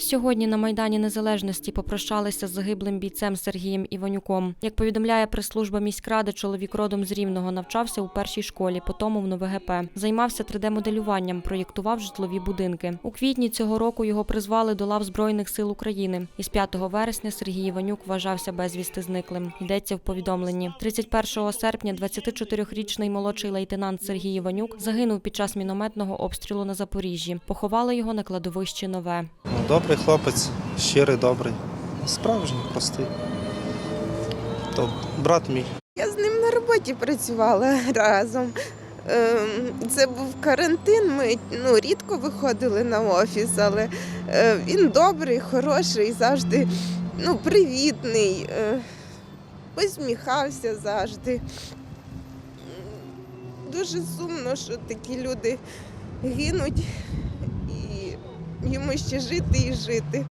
Сьогодні на Майдані Незалежності попрощалися з загиблим бійцем Сергієм Іванюком. Як повідомляє прес-служба міськради, чоловік родом з Рівного навчався у першій школі, потім в НВГП. Займався 3D-моделюванням, проєктував житлові будинки. У квітні цього року його призвали до лав Збройних сил України. Із 5 вересня Сергій Іванюк вважався безвісти зниклим. Йдеться в повідомленні. 31 серпня 24-річний молодший лейтенант Сергій Іванюк загинув під час мінометного обстрілу на Запоріжжі. Поховали його на кладовищі Нове. Ну, Добрий хлопець, щирий, добрий. Справжній, простий. То брат мій. Я з ним на роботі працювала разом. Ем, Це був карантин. Ми ну, рідко виходили на офіс, але е, він добрий, хороший, завжди ну, привітний, е, посміхався завжди. Дуже сумно, що такі люди гинуть, йому ще жити і жити.